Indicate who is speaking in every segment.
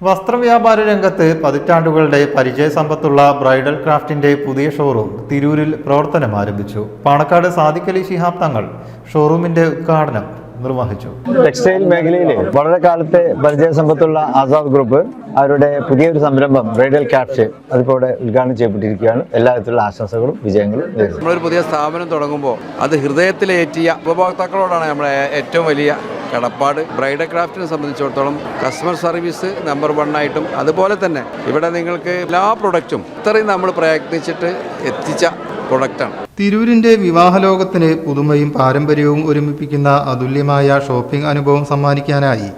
Speaker 1: വസ്ത്രവ്യാപാര രംഗത്ത് പതിറ്റാണ്ടുകളുടെ പരിചയസമ്പത്തുള്ള ബ്രൈഡൽ ക്രാഫ്റ്റിന്റെ പുതിയ ഷോറൂം തിരൂരിൽ പ്രവർത്തനം ആരംഭിച്ചു പാണക്കാട് സാദിഖലി ശിഹാബ് തങ്ങൾ ഷോറൂമിന്റെ ഉദ്ഘാടനം നിർവഹിച്ചു.
Speaker 2: ടെക്സ്റ്റൈൽ മേഖലയിൽ വളരെ കാലത്തെ പരിചയസമ്പത്തുള്ള ആസാദ് ഗ്രൂപ്പ് അവരുടെ പുതിയൊരു സംരംഭം റേഡിയൽ ക്രാഫ്റ്റ് അതിപ്പോൾ ഇവിടെ ഉദ്ഘാടനം ചെയ്യപ്പെട്ടിരിക്കുകയാണ്. എല്ലാവിധത്തിലുള്ള ആശംസകളും വിജയങ്ങളും നേരുന്നു.
Speaker 3: നമ്മളൊരു പുതിയ സ്ഥാപനം തുടങ്ങുമ്പോൾ അത് ഹൃദയത്തിലേറ്റിയ ഉപഭോക്താക്കളോടാണ് നമ്മുടെ ഏറ്റവും വലിയ കടപ്പാട്. ബ്രൈഡൽ ക്രാഫ്റ്റിനെ സംബന്ധിച്ചിടത്തോളം കസ്റ്റമർ സർവീസ് നമ്പർ വൺ ആയിട്ടും അതുപോലെ തന്നെ ഇവിടെ നിങ്ങൾക്ക് എല്ലാ പ്രൊഡക്റ്റും ഇത്രയും നമ്മൾ പ്രയത്നിച്ചിട്ട് എത്തിച്ച പ്രൊഡക്റ്റാണ്.
Speaker 1: തിരൂരിന്റെ വിവാഹലോകത്തിന് പുതുമയും പാരമ്പര്യവും ഒരുമിപ്പിക്കുന്ന അതുല്യമായ ഷോപ്പിംഗ് അനുഭവം സമ്മാനിക്കാനായി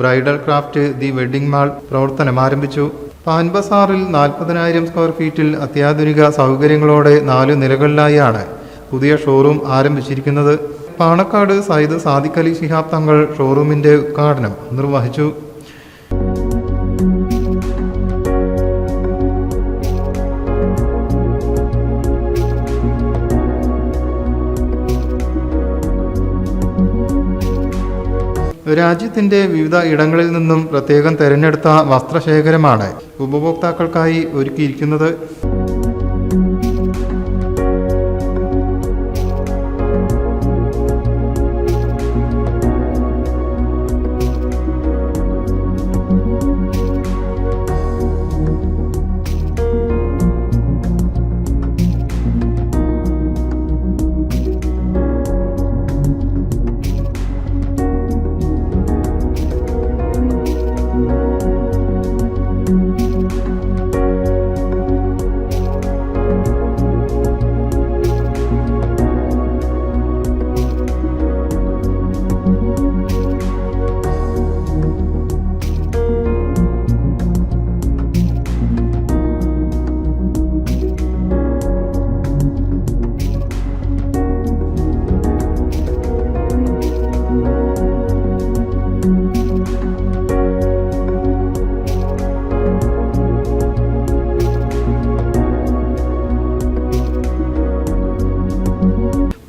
Speaker 1: bridal craft the wedding mall പ്രവർത്തനം ആരംഭിച്ചു. പാൻബസാറിൽ നാൽപ്പതിനായിരം സ്ക്വയർ ഫീറ്റിൽ അത്യാധുനിക സൗകര്യങ്ങളോടെ നാലു നിലകളിലായാണ് പുതിയ ഷോറൂം ആരംഭിച്ചിരിക്കുന്നത്. പാണക്കാട് സയ്യിദ് സാദിഖ് അലി ശിഹാബ് തങ്ങൾ ഷോറൂമിന്റെ ഉദ്ഘാടനം നിർവഹിച്ചു. രാജ്യത്തിന്റെ വിവിധ ഇടങ്ങളിൽ നിന്നും പ്രത്യേകം തെരഞ്ഞെടുത്ത വസ്ത്രശേഖരമാണ് ഉപഭോക്താക്കൾക്കായി ഒരുക്കിയിരിക്കുന്നത്.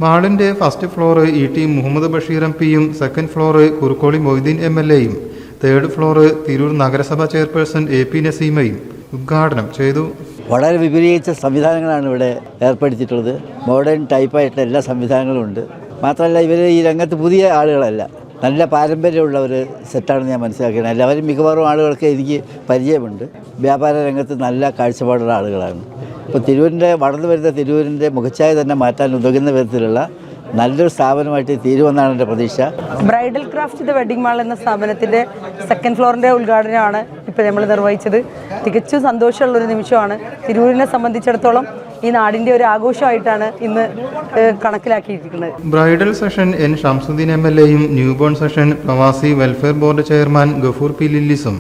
Speaker 1: മാളിന്റെ first floor E T Muhammad Basheer M പിയും second floor Kurukkoli Moideen M L എയും തേർഡ് ഫ്ലോർ തിരൂർ നഗരസഭ ചെയർപേഴ്സൺ എ പി നസീമയും ഉദ്ഘാടനം ചെയ്തു.
Speaker 4: വളരെ വിപുലീകരിച്ച സംവിധാനങ്ങളാണ് ഇവിടെ ഏർപ്പെടുത്തിയിട്ടുള്ളത്. മോഡേൺ ടൈപ്പായിട്ടുള്ള എല്ലാ സംവിധാനങ്ങളും ഉണ്ട്. മാത്രമല്ല ഇവർ ഈ രംഗത്ത് പുതിയ ആളുകളല്ല. നല്ല പാരമ്പര്യമുള്ള ഒരു സെറ്റാണെന്ന് ഞാൻ മനസ്സിലാക്കിയത് എല്ലാവരും മിക്കവാറും ആളുകൾക്ക് എനിക്ക് പരിചയമുണ്ട്. വ്യാപാര രംഗത്ത് നല്ല കാഴ്ചപ്പാടുള്ള ആളുകളാണ്. ഇപ്പോൾ തിരൂരിന്റെ വളർന്നു വരുന്ന തിരൂരിന്റെ മുഖച്ഛായ തന്നെ മാറ്റാൻ ഉതകുന്ന വിധത്തിലുള്ള നല്ലൊരു സ്ഥാപനമായിട്ട് തീരുമെന്നാണ് എന്റെ പ്രതീക്ഷ.
Speaker 5: Bridal craft the wedding mall എന്ന സ്ഥാപനത്തിന്റെ സെക്കൻഡ് ഫ്ലോറിന്റെ ഉദ്ഘാടനമാണ് ഇപ്പോൾ നമ്മൾ നിർവഹിച്ചത്. തികച്ചും സന്തോഷമുള്ള ഒരു നിമിഷമാണ്. തിരൂരിനെ സംബന്ധിച്ചിടത്തോളം ഈ നാടിന്റെ ഒരു ആഘോഷമായിട്ടാണ് ഇന്ന് കണക്കിലാക്കിയിരിക്കുന്നത്.
Speaker 1: Bridal session N Shamsudheen M L എയും newborn session Pravasi welfare board chairman Gafoor P ലില്ലിസും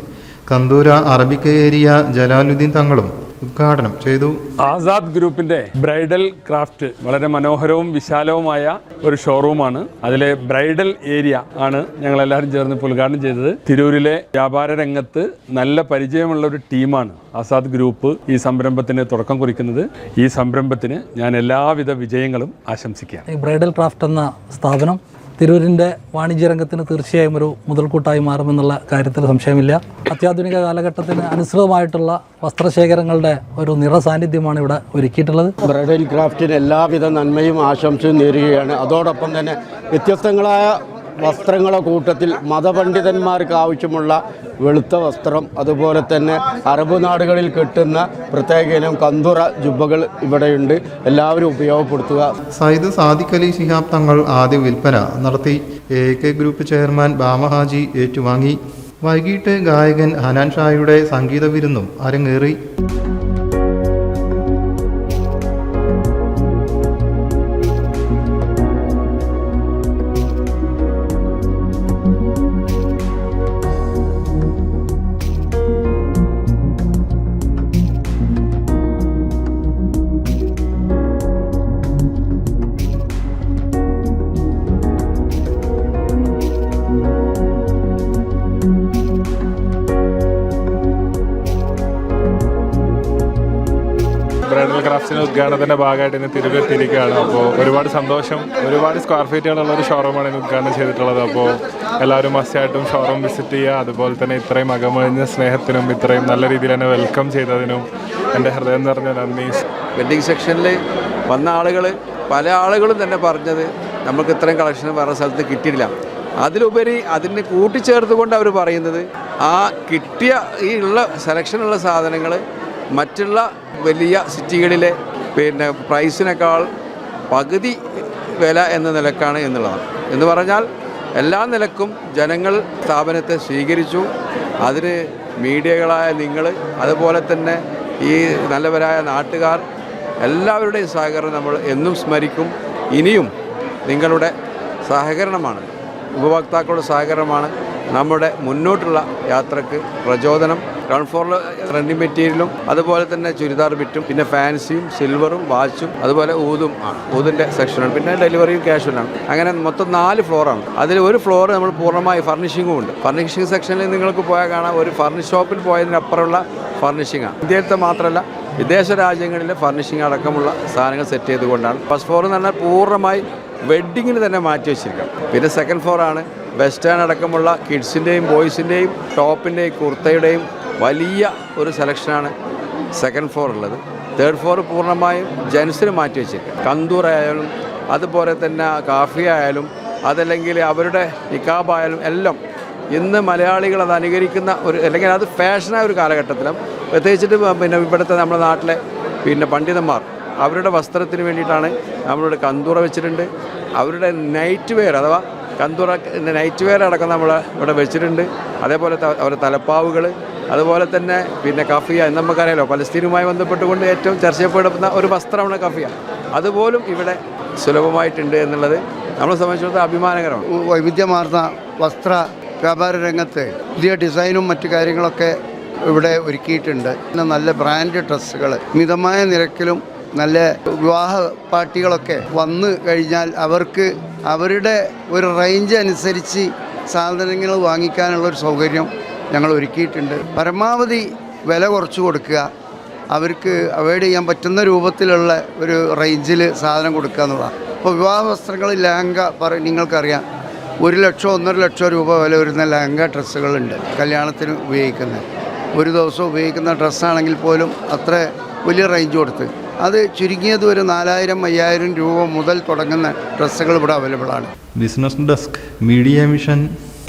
Speaker 1: കന്തൂര അറബിക്ക ഏരിയ ജലാലുദ്ദീൻ തങ്ങളും ഉദ്ഘാടനം ചെയ്തു.
Speaker 6: ആസാദ് ഗ്രൂപ്പിന്റെ ബ്രൈഡൽ ക്രാഫ്റ്റ് വളരെ മനോഹരവും വിശാലവുമായ ഒരു ഷോറൂമാണ്. അതിലെ ബ്രൈഡൽ ഏരിയ ആണ് ഞങ്ങൾ എല്ലാവരും ചേർന്ന് ഇപ്പോൾ ഉദ്ഘാടനം ചെയ്തത്. തിരൂരിലെ വ്യാപാര രംഗത്ത് നല്ല പരിചയമുള്ള ഒരു ടീമാണ് ആസാദ് ഗ്രൂപ്പ് ഈ സംരംഭത്തിന് തുടക്കം കുറിക്കുന്നത്. ഈ സംരംഭത്തിന് ഞാൻ എല്ലാവിധ വിജയങ്ങളും ആശംസിക്കുകയാണ്.
Speaker 7: ബ്രൈഡൽ ക്രാഫ്റ്റ് എന്ന സ്ഥാപനം തിരൂരിന്റെ വാണിജ്യ രംഗത്തിന് തീർച്ചയായും ഒരു മുതൽക്കൂട്ടായി മാറുമെന്നുള്ള കാര്യത്തിൽ സംശയമില്ല. അത്യാധുനിക കാലഘട്ടത്തിന് അനുസൃതമായിട്ടുള്ള വസ്ത്രശേഖരങ്ങളുടെ ഒരു നിറ സാന്നിധ്യമാണ് ഇവിടെ ഒരുക്കിയിട്ടുള്ളത്.
Speaker 8: ബ്രൈഡൽ ക്രാഫ്റ്റിന് എല്ലാവിധ നന്മയും ആശംസയും നേരുകയാണ്. അതോടൊപ്പം തന്നെ വ്യത്യസ്തങ്ങളായ വസ്ത്രങ്ങളുടെ കൂട്ടത്തിൽ മതപണ്ഡിതന്മാർക്ക് ആവശ്യമുള്ള വെളുത്ത വസ്ത്രം അതുപോലെ തന്നെ അറബ് നാടുകളിൽ കിട്ടുന്ന പ്രത്യേക ഇനം കന്തുറ ജുബകൾ ഇവിടെയുണ്ട്. എല്ലാവരും ഉപയോഗപ്പെടുത്തുക.
Speaker 1: സയ്യിദ് സാദിഖ് അലി ശിഹാബ് തങ്ങൾ ആദ്യ വിൽപ്പന നടത്തി. എ കെ ഗ്രൂപ്പ് ചെയർമാൻ ബാമഹാജി ഏറ്റുവാങ്ങി. വൈകിട്ട് ഗായകൻ ഹനാൻ ഷായുടെ സംഗീത വിരുന്നും അരങ്ങേറി.
Speaker 9: ക്രാഫ്റ്റ്സിന് ഉദ്ഘാടനത്തിന്റെ ഭാഗമായിട്ട് ഇന്ന് തിരുവെത്തിയിരിക്കുകയാണ്. അപ്പോൾ ഒരുപാട് സന്തോഷം. ഒരുപാട് സ്ക്വയർ ഫീറ്റുകളുള്ള ഒരു ഷോറൂമാണ് ഇന്ന് ഉദ്ഘാടനം ചെയ്തിട്ടുള്ളത്. അപ്പോൾ എല്ലാവരും മസ്റ്റായിട്ടും ഷോറൂം വിസിറ്റ് ചെയ്യുക. അതുപോലെ തന്നെ ഇത്രയും അകമഴിഞ്ഞ സ്നേഹത്തിനും ഇത്രയും നല്ല രീതിയിൽ എന്നെ വെൽക്കം ചെയ്തതിനും എന്റെ ഹൃദയം നിറഞ്ഞ നന്ദി.
Speaker 3: വെഡിങ് സെക്ഷനിൽ വന്ന ആളുകൾ പല ആളുകളും തന്നെ പറഞ്ഞത് നമുക്ക് ഇത്രയും കളക്ഷൻ വേറെ സ്ഥലത്ത് കിട്ടിയില്ല. അതിലുപരി അതിന് കൂട്ടിച്ചേർത്തുകൊണ്ട് അവർ പറയുന്നത് ആ കിട്ടിയ ഈ ഉള്ള സെലക്ഷനുള്ള സാധനങ്ങൾ മറ്റുള്ള വലിയ സിറ്റികളിലെ പിന്നെ പ്രൈസിനേക്കാൾ പകുതി വില എന്ന നിലക്കാണ് എന്നുള്ളതാണ് എന്ന് പറഞ്ഞാൽ എല്ലാ നിലക്കും ജനങ്ങൾ സ്ഥാപനത്തെ സ്വീകരിച്ചു. അതിന് മീഡിയകളായ നിങ്ങൾ അതുപോലെ തന്നെ ഈ നല്ലവരായ നാട്ടുകാർ എല്ലാവരുടെയും സഹകരണം നമ്മൾ എന്നും സ്മരിക്കും. ഇനിയും നിങ്ങളുടെ സഹകരണമാണ് ഉപഭോക്താക്കളുടെ സഹകരണമാണ് നമ്മുടെ മുന്നോട്ടുള്ള യാത്രയ്ക്ക് പ്രചോദനം. ഗ്രൗണ്ട് ഫ്ലോറിൽ ട്രെൻഡിങ് മെറ്റീരിയലും അതുപോലെ തന്നെ ചുരിദാർ ബിറ്റും പിന്നെ ഫാൻസിയും സിൽവറും വാച്ചും അതുപോലെ ഊതും ആണ്. ഊതിന്റെ സെക്ഷനാണ് പിന്നെ ഡെലിവറിയും ക്യാഷ്വലാണ് അങ്ങനെ മൊത്തം നാല് ഫ്ലോറാണ് അതിൽ ഒരു ഫ്ലോർ നമ്മൾ പൂർണമായി ഫർണിഷിങ്ങും ഉണ്ട്. ഫർണിഷിംഗ് സെക്ഷനിൽ നിങ്ങൾക്ക് പോയാൽ കാണാം ഒരു ഫർണിഷ് ഷോപ്പിൽ പോയതിനപ്പുറമുള്ള ഫർണിഷിംഗ് ആണ്. ഇന്ത്യയിലത്തെ മാത്രമല്ല വിദേശ രാജ്യങ്ങളിലെ ഫർണിഷിംഗ് അടക്കമുള്ള സാധനങ്ങൾ സെറ്റ് ചെയ്തുകൊണ്ടാണ് ഫസ്റ്റ് ഫ്ലോർ എന്ന് പറഞ്ഞാൽ പൂർണമായി വെഡ്ഡിങ്ങിന് തന്നെ മാറ്റി വെച്ചിരിക്കാം പിന്നെ സെക്കൻഡ് ഫ്ലോറാണ് വെസ്റ്റേൺ അടക്കമുള്ള കിഡ്സിന്റെയും ബോയ്സിന്റെയും ടോപ്പിന്റെയും കുർത്തയുടെയും വലിയ ഒരു സെലക്ഷനാണ് സെക്കൻഡ് ഫ്ലോർ ഉള്ളത്. തേർഡ് ഫ്ലോർ പൂർണമായും ജെൻസിന് മാറ്റി വെച്ചിരിക്കുക കന്തൂർ ആയാലും അതുപോലെ തന്നെ കാഫി ആയാലും അതല്ലെങ്കിൽ അവരുടെ നിക്കാബായാലും എല്ലാം ഇന്ന് മലയാളികൾ അത് അനുകരിക്കുന്ന ഒരു അല്ലെങ്കിൽ അത് ഫാഷനായ ഒരു കാലഘട്ടത്തിലും പ്രത്യേകിച്ചിട്ട് പിന്നെ ഇവിടുത്തെ നമ്മുടെ നാട്ടിലെ പിന്നെ പണ്ഡിതന്മാർ അവരുടെ വസ്ത്രത്തിന് വേണ്ടിയിട്ടാണ് നമ്മളിവിടെ കന്തൂറ വെച്ചിട്ടുണ്ട്. അവരുടെ നൈറ്റ് വെയർ അഥവാ കന്തൂറ നൈറ്റ് വെയർ അടക്കം നമ്മൾ ഇവിടെ വെച്ചിട്ടുണ്ട്. അതേപോലെ അവരുടെ തലപ്പാവുകൾ അതുപോലെ തന്നെ പിന്നെ കഫിയ എന്ന് നമുക്കറിയാലോ പലസ്തീനുമായി ബന്ധപ്പെട്ടുകൊണ്ട് ഏറ്റവും ചർച്ച ചെയ്യപ്പെടുന്ന ഒരു വസ്ത്രമാണ് കഫിയ. അതുപോലും ഇവിടെ സുലഭമായിട്ടുണ്ട് എന്നുള്ളത് നമ്മളെ സംബന്ധിച്ചിടത്തോളം അഭിമാനകരമാണ്.
Speaker 10: വൈവിധ്യമാർന്ന വസ്ത്ര വ്യാപാര രംഗത്ത് പുതിയ ഡിസൈനും മറ്റു കാര്യങ്ങളൊക്കെ ഇവിടെ ഒരുക്കിയിട്ടുണ്ട്. പിന്നെ നല്ല ബ്രാൻഡ് ഡ്രസ്സുകൾ മിതമായ നിരക്കിലും നല്ല വിവാഹ പാർട്ടികളൊക്കെ വന്ന് കഴിഞ്ഞാൽ അവർക്ക് അവരുടെ ഒരു റേഞ്ച് അനുസരിച്ച് സാധനങ്ങൾ വാങ്ങിക്കാനുള്ള ഒരു സൗകര്യം ഞങ്ങൾ ഒരുക്കിയിട്ടുണ്ട്. പരമാവധി വില കുറച്ച് കൊടുക്കുക. അവർക്ക് അവോയ്ഡ് ചെയ്യാൻ പറ്റുന്ന രൂപത്തിലുള്ള ഒരു റേഞ്ചിൽ സാധനം കൊടുക്കുക എന്നുള്ളതാണ് ഇപ്പോൾ വിവാഹ വസ്ത്രങ്ങൾ ലഹങ്ക പറ നിങ്ങൾക്കറിയാം. ഒരു ലക്ഷം ഒന്നര ലക്ഷം രൂപ വില വരുന്ന ലഹങ്ക ഡ്രസ്സുകളുണ്ട് കല്യാണത്തിന് ഉപയോഗിക്കുന്നത് ഒരു ദിവസം ഉപയോഗിക്കുന്ന ഡ്രസ്സാണെങ്കിൽ പോലും അത്ര വലിയ റേഞ്ച് കൊടുത്ത്. അത് ചുരുങ്ങിയത് ഒരു നാലായിരം അയ്യായിരം രൂപ മുതൽ തുടങ്ങുന്ന ഡ്രസ്സുകൾ ഇവിടെ അവൈലബിൾ ആണ്.
Speaker 1: Business desk media mission